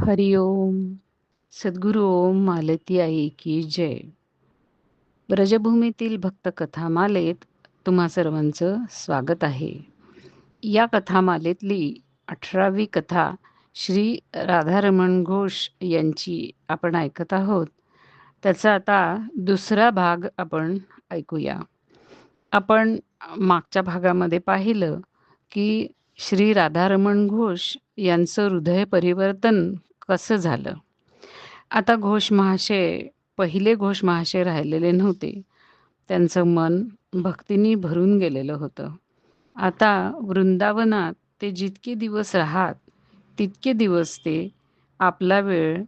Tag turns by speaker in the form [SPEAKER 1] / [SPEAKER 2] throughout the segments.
[SPEAKER 1] हरिओम सद्गुरु ओम मालती आई की जय. ब्रजभूमीतील भक्त कथामालेत तुम्हा सर्वांचं स्वागत आहे. या कथामालेतली अठरावी कथा श्री राधारमण घोष यांची आपण ऐकत आहोत. त्याचा आता दुसरा भाग आपण ऐकूया. आपण मागच्या भागामध्ये पाहिलं की श्री राधारमण घोष यांचं हृदय परिवर्तन कसं झालं? आता घोष महाशय पहिले घोष महाशय राहिलेले नव्हते. त्यांचं मन भक्तीनी भरून गेलेलं होतं. आता वृंदावनात ते जितके दिवस राहात तितके दिवस ते आपला वेळ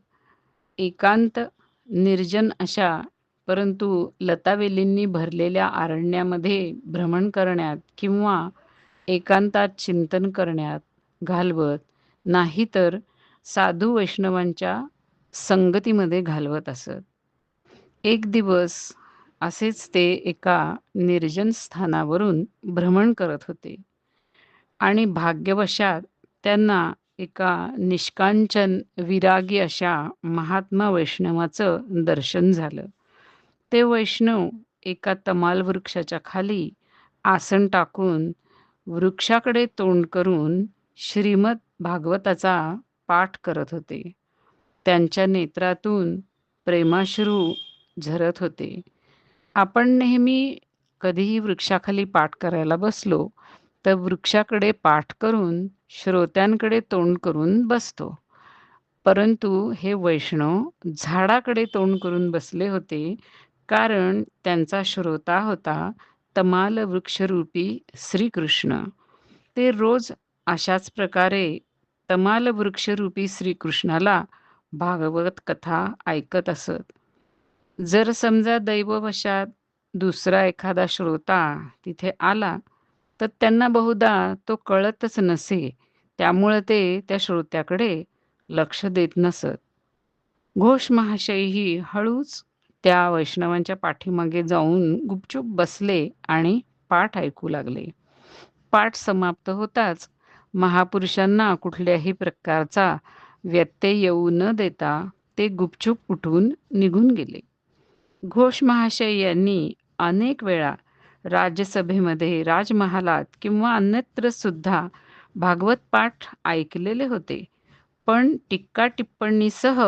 [SPEAKER 1] एकांत निर्जन अशा परंतु लतावेलींनी भरलेल्या आरण्यामध्ये भ्रमण करण्यात किंवा एकांतात चिंतन करण्यात घालवत नाहीतर साधू वैष्णवांच्या संगतीमध्ये घालवत असत. एक दिवस असेच ते एका निर्जन स्थानावरून भ्रमण करत होते आणि भाग्यवशात त्यांना एका निष्कांचन विरागी अशा महात्मा वैष्णवाचं दर्शन झालं. ते वैष्णव एका तमाल वृक्षाच्या खाली आसन टाकून वृक्षाकडे तोंड करून श्रीमद भागवताचा पाठ करत होते. त्यांच्या नेत्रातून प्रेमाश्रू झरत होते. आपण नेहमी कधीही वृक्षाखाली पाठ करायला बसलो तर वृक्षाकडे पाठ करून श्रोत्यांकडे तोंड करून बसतो. परंतु हे वैष्णव झाडाकडे तोंड करून बसले होते कारण त्यांचा श्रोता होता तमाल वृक्षरूपी श्रीकृष्ण. ते रोज अशाच प्रकारे तमाल वृक्षरूपी श्रीकृष्णाला भागवत कथा ऐकत असत. जर समजा दैववशात दुसरा एखादा श्रोता तिथे आला तर त्यांना बहुधा तो कळतच नसे त्यामुळे ते त्या श्रोत्याकडे लक्ष देत नसत. घोष महाशयही हळूच त्या वैष्णवांच्या पाठीमागे जाऊन गुपचूप बसले आणि पाठ ऐकू लागले. पाठ समाप्त होताच महापुरुषांना कुठल्याही प्रकारचा व्यत्यय येऊ न देता ते गुपचूप उठून निघून गेले. घोष महाशय यांनी अनेक वेळा राज्यसभेमध्ये राजमहालात किंवा अन्यत्र सुद्धा भागवत पाठ ऐकलेले होते. पण टिक्का टिप्पणीसह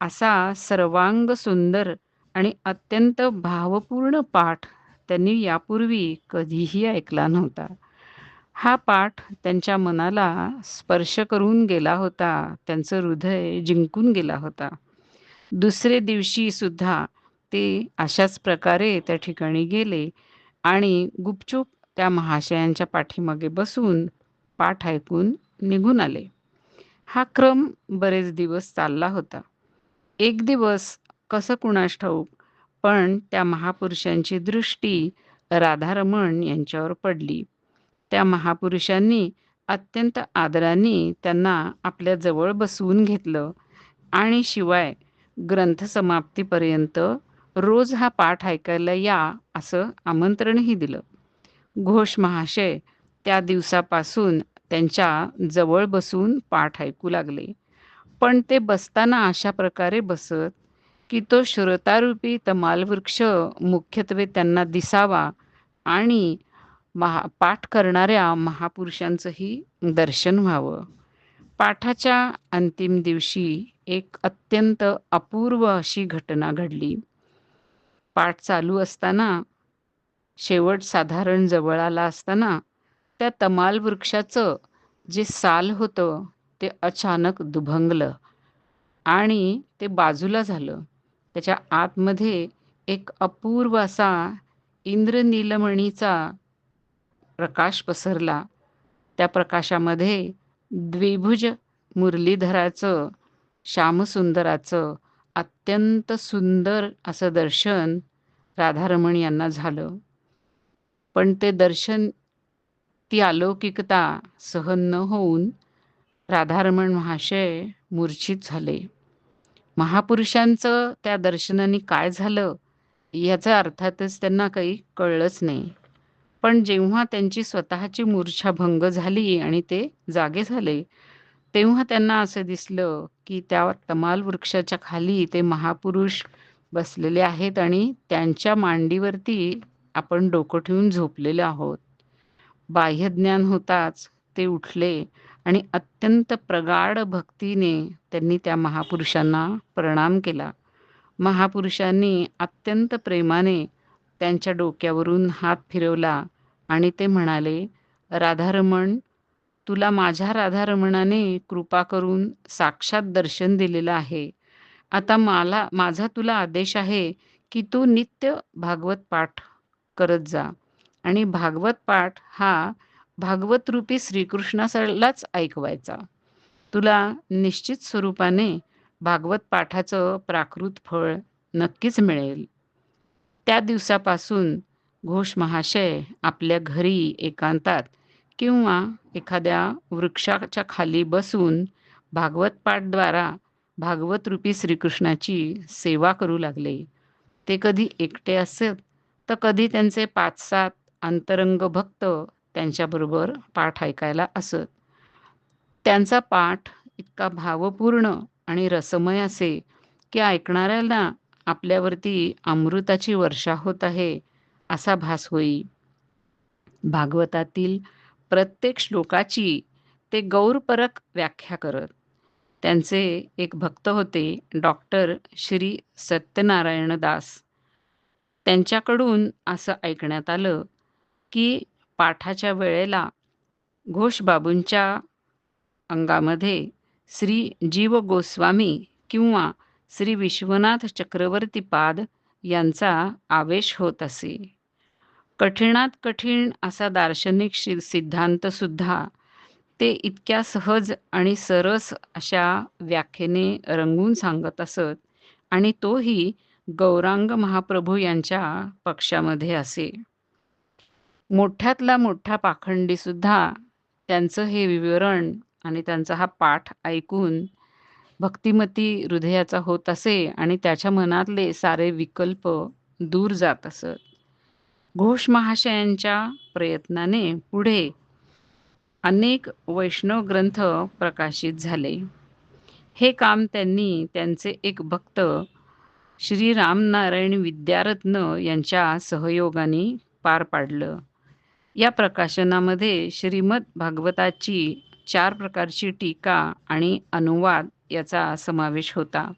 [SPEAKER 1] असा सर्वांग सुंदर आणि अत्यंत भावपूर्ण पाठ त्यांनी यापूर्वी कधीही ऐकला नव्हता. हा पाठ त्यांच्या मनाला स्पर्श करून गेला होता. त्यांचं हृदय जिंकून गेला होता. दुसरे दिवशी सुद्धा ते अशाच प्रकारे त्या ठिकाणी गेले आणि गुपचूप त्या महाशयांच्या पाठीमागे बसून पाठ ऐकून निघून आले. हा क्रम बरेच दिवस चालला होता. एक दिवस कसं कुणास ठाऊक पण त्या महापुरुषांची दृष्टी राधारमण यांच्यावर पडली. त्या महापुरुषांनी अत्यंत आदराने त्यांना आपल्या जवळ बसवून घेतलं. आणि शिवाय ग्रंथसमाप्तीपर्यंत रोज हा पाठ ऐकायला या असं आमंत्रणही दिलं. घोष महाशय त्या दिवसापासून त्यांच्या जवळ बसून पाठ ऐकू लागले. पण ते बसताना अशा प्रकारे बसत की तो श्रोतारूपी तमालवृक्ष मुख्यत्वे त्यांना दिसावा आणि महा पाठ करणाऱ्या महापुरुषांचंही दर्शन व्हावं. पाठाच्या अंतिम दिवशी एक अत्यंत अपूर्व अशी घटना घडली. पाठ चालू असताना शेवट साधारण जवळ आला असताना त्या तमाल वृक्षाचं जे साल होतं ते अचानक दुभंगलं आणि ते बाजूला झालं. त्याच्या आतमध्ये एक अपूर्व असा इंद्रनीलमणीचा प्रकाश पसरला. त्या प्रकाशामध्ये द्विभुज मुरलीधराचं श्यामसुंदराचं अत्यंत सुंदर असं दर्शन राधारमण यांना झालं. पण ते दर्शन ती अलौकिकता सहन न होऊन राधारमण महाशय मूर्छित झाले. महापुरुषांचं त्या दर्शनाने काय झालं याचा अर्थातच त्यांना काही कळलंच नाही. पण जेव्हा त्यांची स्वतःची मूर्छा भंग झाली आणि ते जागे झाले तेव्हा त्यांना असं दिसलं, की त्या तमाल वृक्षाच्या खाली ते महापुरुष बसलेले आहेत आणि त्यांच्या मांडीवरती आपण डोकं ठेवून झोपलेलो आहोत. बाह्यज्ञान होताच ते उठले आणि अत्यंत प्रगाढ भक्तीने त्यांनी त्या महापुरुषांना प्रणाम केला. महापुरुषांनी अत्यंत प्रेमाने त्यांच्या डोक्यावरून हात फिरवला आणि ते म्हणाले, "राधारमण, तुला माझ्या राधारमणाने कृपा करून साक्षात दर्शन दिलेलं आहे. आता मला माझा तुला आदेश आहे, की तू नित्य भागवत पाठ करत जा आणि भागवत पाठ हा भागवत रूपी श्रीकृष्णालाच ऐकवायचा. तुला निश्चित स्वरूपाने भागवत पाठाचं प्राकृत फळ नक्कीच मिळेल." त्या दिवसापासून घोष महाशय आपल्या घरी एकांतात किंवा एखाद्या वृक्षाच्या खाली बसून भागवत पाठद्वारा भागवत रूपी श्रीकृष्णाची सेवा करू लागले. ते कधी एकटे असत, तर कधी त्यांचे पाच सात अंतरंग भक्त त्यांच्याबरोबर पाठ ऐकायला असत. त्यांचा पाठ इतका भावपूर्ण आणि रसमय असे, की ऐकणाऱ्याला आपल्यावरती अमृताची वर्षा होत आहे, असा भास होई. भागवतातील प्रत्येक श्लोकाची ते गौरपरक व्याख्या करत. त्यांचे एक भक्त होते डॉक्टर श्री सत्यनारायण दास. त्यांच्याकडून असं ऐकण्यात आलं, की पाठाच्या वेळेला घोषबाबूंच्या अंगामध्ये श्री जीव गोस्वामी किंवा श्री विश्वनाथ चक्रवर्ती पाद यांचा आवेश होत असे. कठीणात कठीण असा दार्शनिक सिद्धांत सुद्धा ते इतक्या सहज आणि सरस अशा व्याख्येने रंगून सांगत असत आणि तोही गौरांग महाप्रभू यांच्या पक्षामध्ये असे. मोठ्यातला मोठा पाखंडी सुद्धा त्यांचं हे विवरण आणि त्यांचा हा पाठ ऐकून भक्तिमती हृदयाचा होत असे आणि त्याच्या मनातले सारे विकल्प दूर जात असत. घोष महाशयांच्या प्रयत्नाने पुढे अनेक वैष्णव ग्रंथ प्रकाशित झाले. हे काम त्यांनी त्यांचे एक भक्त श्री रामनारायण विद्यारत्न यांच्या सहयोगाने पार पाडलं. या प्रकाशनामध्ये श्रीमद भागवताची चार प्रकारची टीका आणि अनुवाद याचा समावेश होता.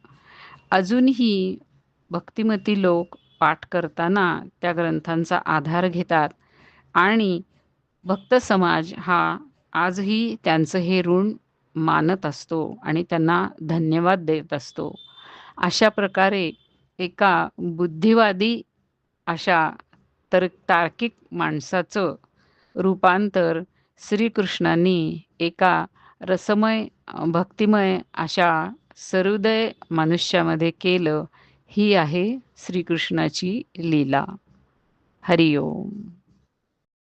[SPEAKER 1] अजूनही भक्तिमती लोक पाठ करताना त्या ग्रंथांचा आधार घेतात आणि भक्त समाज हा आजही त्यांचं हे ऋण मानत असतो आणि त्यांना धन्यवाद देत असतो. अशा प्रकारे एका बुद्धिवादी अशा तर तार्किक माणसाचं रूपांतर श्रीकृष्णांनी एका रसमय भक्तिमय अशा सहृदय मनुष्यामध्ये केलं ही आहे श्रीकृष्णाची लीला. हरिओम